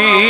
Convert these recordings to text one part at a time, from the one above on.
પીર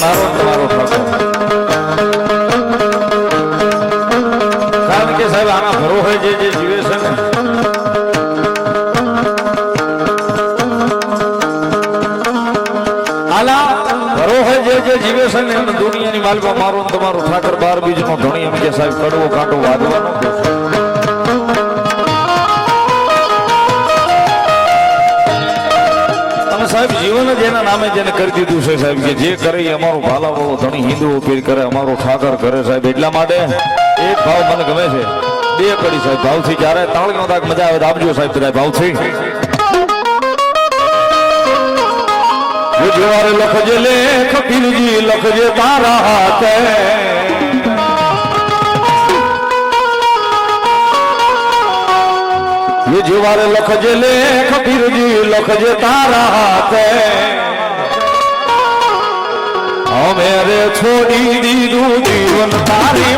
મારો, તમારો કારણ કે સાહેબ, આના ભરોસે જે જે જીવે છે ને આલા ભરોસે જે જે જીવે છે ને એમ દુનિયાની માલમાં મારો તમારો ઠાકર બાર બીજનો ધણી એમ કે સાહેબ, કડવો કાંટો વાદવાનો. સાહેબ, જીવન જ એના નામે જેને કરી દીધું છે સાહેબ, કે જે કરે એ અમારો ભાલાવાળો ધણી હિન્દુ અપીલ કરે, અમારો ઠાકર કરે સાહેબ, એટલા માટે એક ભાવ મને ગમે છે. બે પડી સાહેબ, ભાવથી જ્યારે તાળીનો તાક મજા આવે આપજો સાહેબ બધા ભાવથી. લખજે લેખ પીરજી લખજે તારા હાથે. યુજવાર લખજે લેખ બીરજી લખજે તારા હાથે અમે રે છોડી દીધું જીવન તારી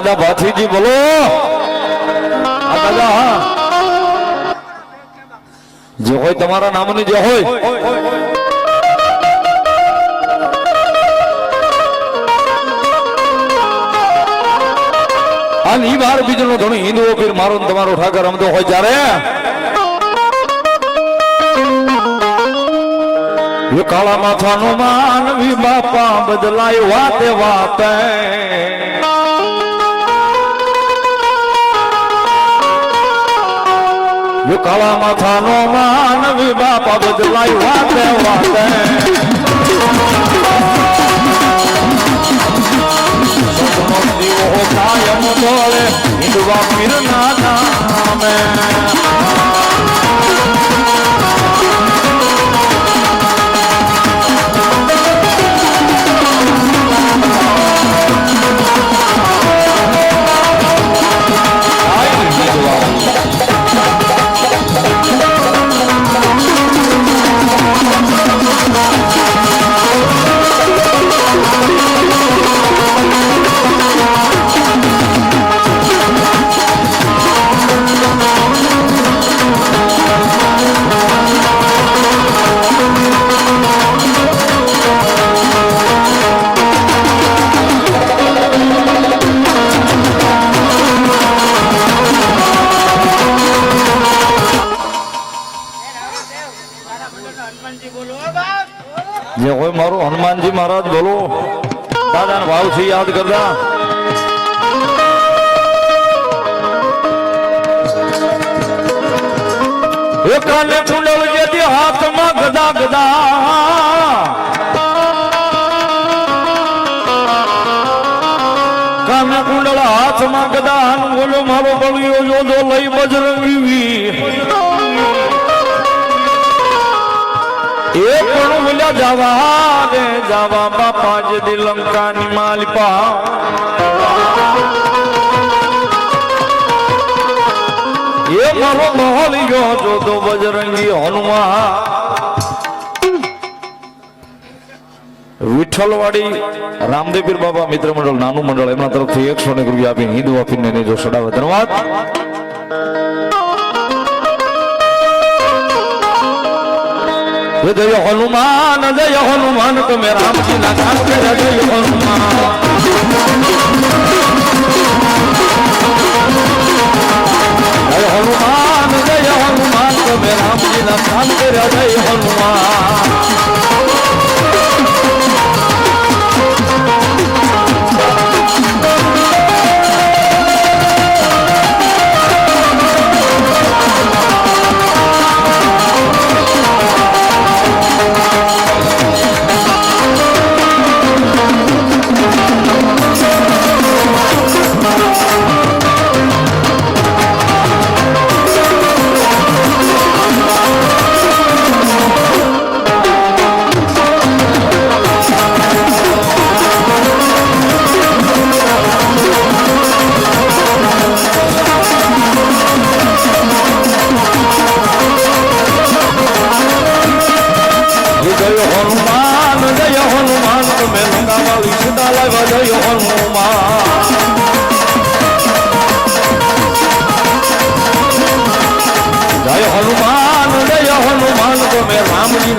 દાદા ભાથીજી બોલો. જો કોઈ તમારા નામની જે હોય. અને ઈ બાર બીજનો ધણો હિન્દુઓ પીર મારો તમારો ઠાકર રમતો હોય ત્યારે કાળા માથાનો માનવી બાપા બદલાય વાતે વાતે. કાળા માથાનો માનવી બાપા બદલાય વાતે વાતે. યાદ કરતા? કાને કાલે કુંડળ હાથમાં ગદા ગદા. કાને કુંડળ હાથમાં ગદા બોલ્યો બોલો મારો બળિયો યોજો લઈ બજરંગી એ પણ બોલ્યા જવા રે જવા, બાપા જે લંકાની માલિપા એ મારો મહોલ ગયો જો તો બજરંગી હનુમાન. વિઠ્ઠલવાડી રામદેવીર બાબા મિત્ર મંડળ, નાનું મંડળ, એમના તરફથી એકસો ને રૂપિયા આપીને હિન્દુ આપીને જો સડાવે ધન્યવાદ. જય હનુમાન જય હનુમાન, તમે રામજી ના કામ કર્યા જય હનુમાન. જય હનુમાન જય હનુમાન તમે રામજી ના કામ કર્યા જય હનુમાન.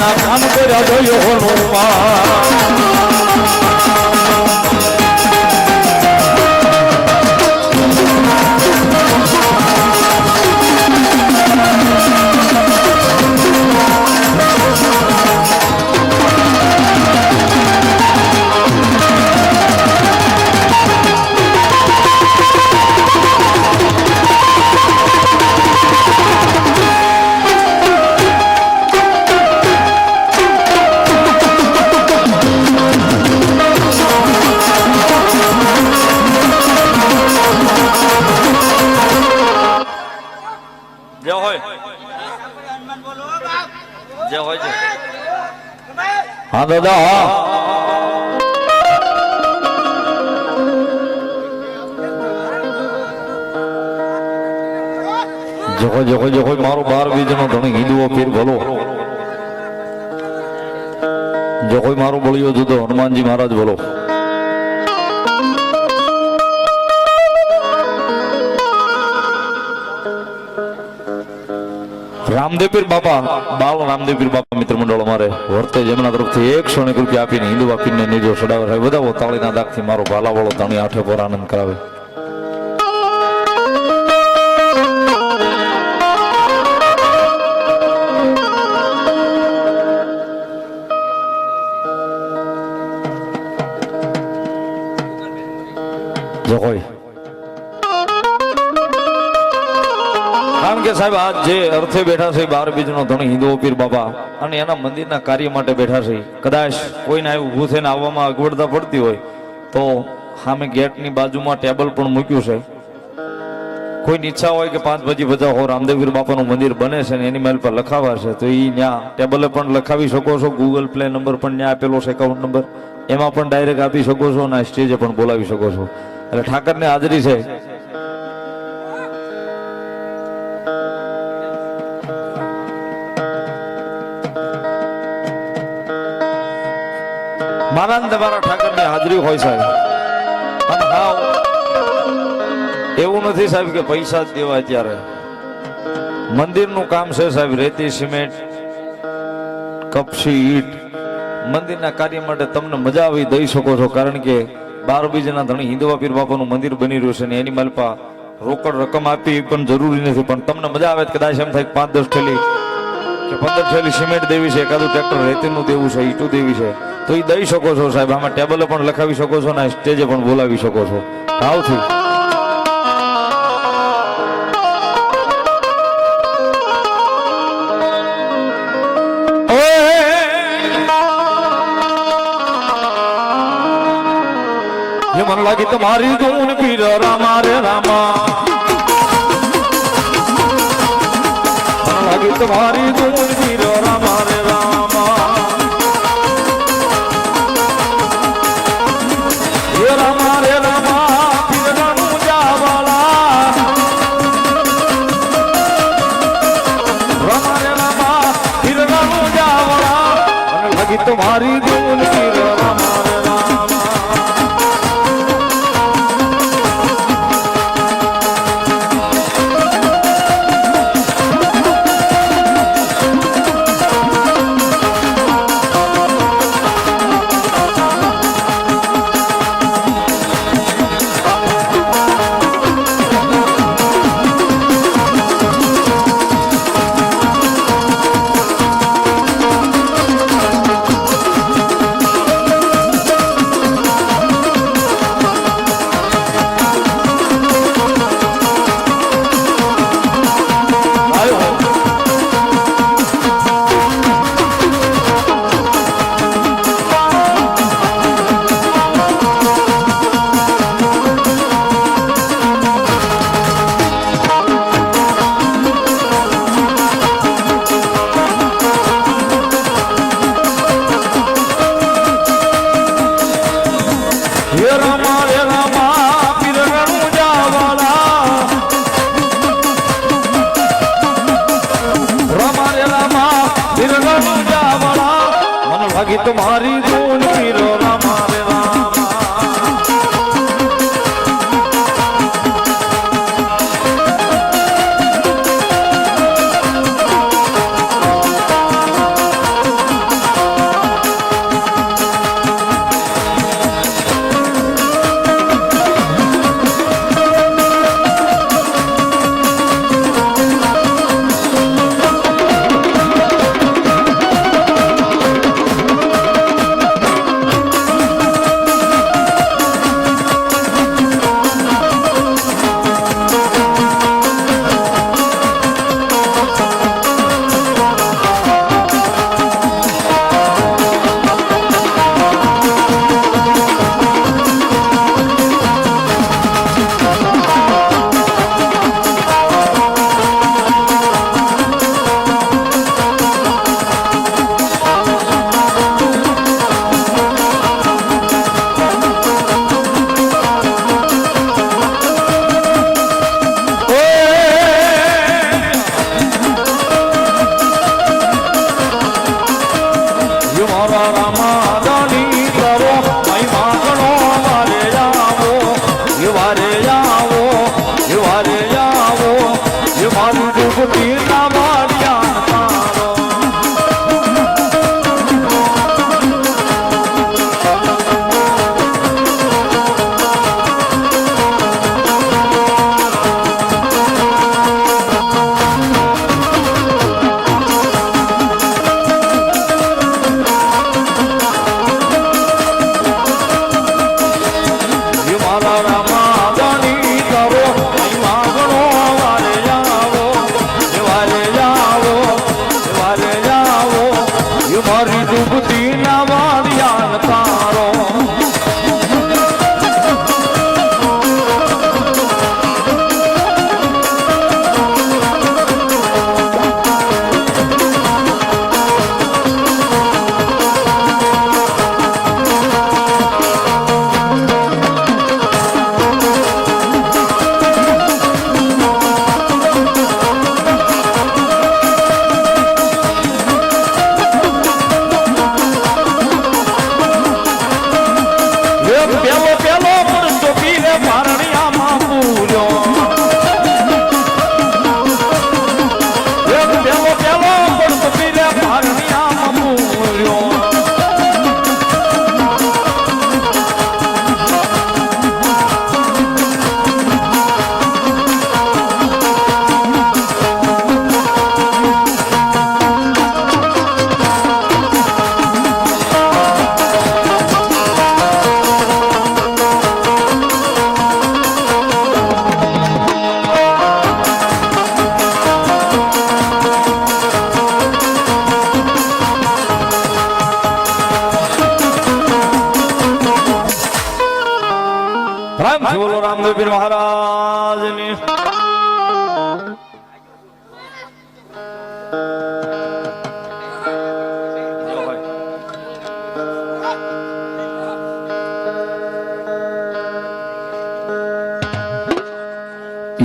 ના કામ કર્યા જય હનુમાન જે હોય છે. હા, દાદા, હા. જોખો જોખો જોખો, મારો બાર બીજનો ધણી હિન્દુઓ પીર ભલો જો કોઈ મારો હતું જુદો, હનુમાનજી મહારાજ બોલો. રામદેવપીર બાપા બાલ રામદેવપીર બાપા મિત્ર મંડળ અમારે વર્તે જેમના તરફથી એકસો ને એક રૂપિયા આપીને હિન્દુ આપીને નીજો સડાવે સાહેબ વધાવો તાળીના દાગથી મારો ભાલાવાળો ધણી આઠે પર આનંદ કરાવે જો કોઈ કે સાહેબ આજ જે અર્થે બેઠા છે, બાર બીજનો ધણી, હિન્દુ પીર બાબા, અને એના મંદિરના કાર્ય માટે બેઠા છે. કદાચ કોઈને આવી ઊભું થઈને આવવામાં અગવડતા પડતી હોય, તો સામે ગેટની બાજુમાં ટેબલ પણ મૂક્યું છે. કોઈની ઈચ્છા હોય કે પાંચ બજી બધા હો રામદેવગીર બાપાનું મંદિર બને છે ને એની મેલ પર લખાવા છે, તો એ ત્યાં ટેબલે પણ લખાવી શકો છો. ગૂગલ પ્લે નંબર પણ ત્યાં આપેલો છે એકાઉન્ટ નંબર એમાં પણ ડાયરેક્ટ આપી શકો છો અને સ્ટેજે પણ બોલાવી શકો છો. એટલે ઠાકરને હાજરી છે. ને તમારા ઠાકરની હાજરી હોય સાહેબ. અને હાવ, એવું નથી સાહેબ કે પૈસા જ દેવા અત્યારે. મંદિરનું કામ છે સાહેબ, રેતી, સિમેન્ટ, કપસી, ઈટ. મંદિરના કાર્ય માટે તમને મજા આવી દઈ શકો છો, કારણ કે બાર બીજના ધણી હિન્દુવા પીર બાપાનું મંદિર બની રહ્યું છે ને એની માલપા રોકડ રકમ આપી પણ જરૂરી નથી, પણ તમને મજા આવે કદાચ એમ થાય પાંચ દસ થેલી કે પંદર થેલી સિમેન્ટ દેવી છે, એકાદું ટ્રેક્ટર રેતીનું દેવું છે, ઈટું દેવી છે. તો એ દઈ શકો છો સાહેબ. આમાં ટેબલે પણ લખાવી શકો છો ને સ્ટેજે પણ બોલાવી શકો છો. ભાવથી મને લાગી તમારી ધૂન પીર રામા રે રામા. મને લાગી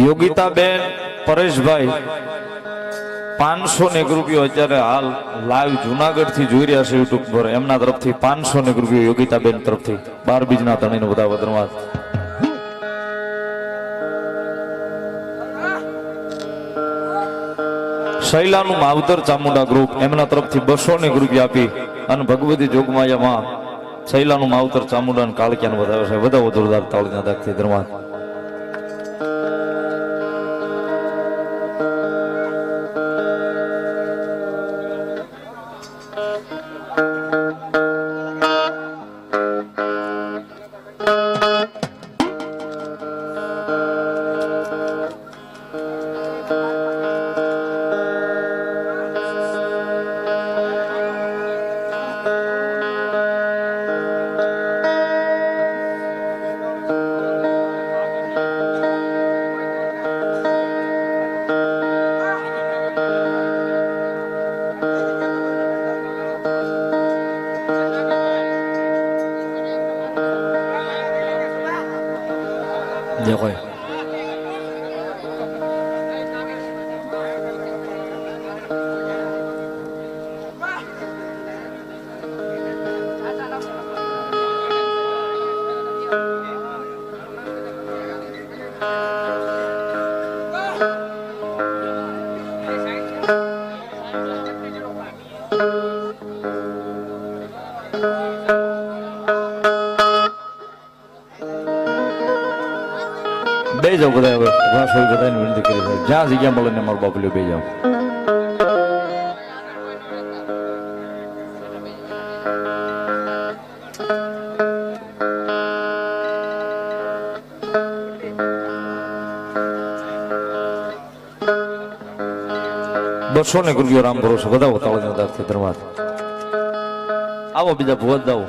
યોગિતાબેન પરેશભાઈ પાંચસો ને એક રૂપિયો અત્યારે હાલ લાઈવ જુનાગઢથી જોઈ રહ્યા છે યુટ્યુબ પર. એમના તરફથી પાંચસો એક રૂપિયો યોગિતાબેન તરફથી. બાર બીજના તણીને બધા વધરવા શૈલાનું માવતર ચામુંડા ગ્રુપ એમના તરફથી બસો ને રૂપિયા આપી અને ભગવતી જોગમાયામાં શૈલાનું માવતર ચામુંડા કાળક્યાને વધારે છે. વધાવો જોરદાર તાળીના દાખથી ધર્માત જય બે જાઓ બધા વાસ હોય બધાને વિનંતી કરી છે જ્યાં જગ્યા મળે ને મારો બાપલ્યો બે જાઓ બસો ને રૂપિયો રામ બીજા ભુવત દાવો